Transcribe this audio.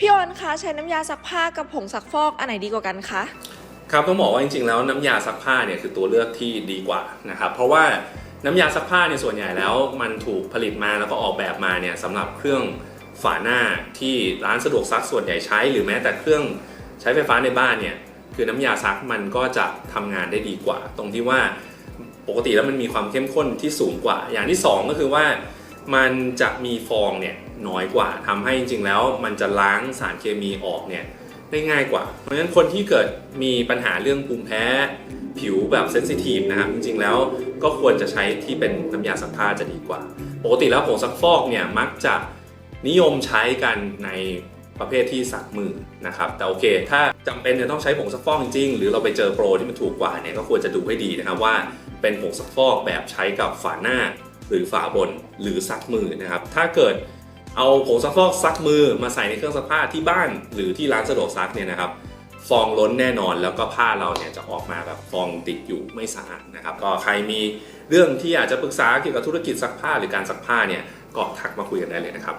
พี่ออนคะใช้น้ำยาซักผ้ากับผงซักฟอกอันไหนดีกว่ากันคะครับต้องบอกว่าจริงๆแล้วน้ำยาซักผ้าเนี่ยคือตัวเลือกที่ดีกว่านะครับเพราะว่าน้ำยาซักผ้าเนี่ยส่วนใหญ่แล้ว มันถูกผลิตมาแล้วก็ออกแบบมาเนี่ยสำหรับเครื่องฝาหน้าที่ร้านสะดวกซักส่วนใหญ่ใช้ หรือแม้แต่เครื่องใช้ไฟฟ้าในบ้านเนี่ยคือน้ำยาซักมันก็จะทำงานได้ดีกว่า ตรงที่ว่าปกติแล้วมันมีความเข้มข้นที่สูงกว่า อย่างที่สองก็คือว่ามันจะมีฟองเนี่ย น้อยกว่าทำให้จริง ๆ แล้วมันจะล้างสารเคมีออกเนี่ยได้ง่ายกว่า เพราะฉะนั้นคนที่เกิดมีปัญหาเรื่องภูมิแพ้ผิวแบบเซนซิทีฟนะครับ จริง ๆ แล้วก็ควรจะใช้ที่เป็นน้ำยาซักผ้าจะดีกว่า ปกติแล้วผงซักฟอกเนี่ยมักจะนิยมใช้กันในประเภทที่ซักมือนะครับ แต่โอเค ถ้าจำเป็นจะต้องใช้ผงซักฟอกจริงๆ หรือเราไปเจอโปรที่มันถูกกว่าเนี่ยก็ควรจะดูให้ดีนะครับว่าเป็นผงซักฟอกแบบใช้กับฝาหน้าหรือฝาบนหรือซักมือนะครับ ถ้าเกิด เอาผงซักฟอกซักมือมาใส่ในเครื่องซักผ้าที่บ้านหรือที่ร้านสะดวกซักเนี่ยนะครับฟองล้นแน่นอนแล้วก็ผ้าเราเนี่ยจะออกมาแบบฟองติดอยู่ไม่สะอาดนะครับก็ใครมีเรื่องที่อยากจะปรึกษาเกี่ยวกับธุรกิจซักผ้าหรือการซักผ้าเนี่ยก็ทักมาคุยกันได้เลยนะครับ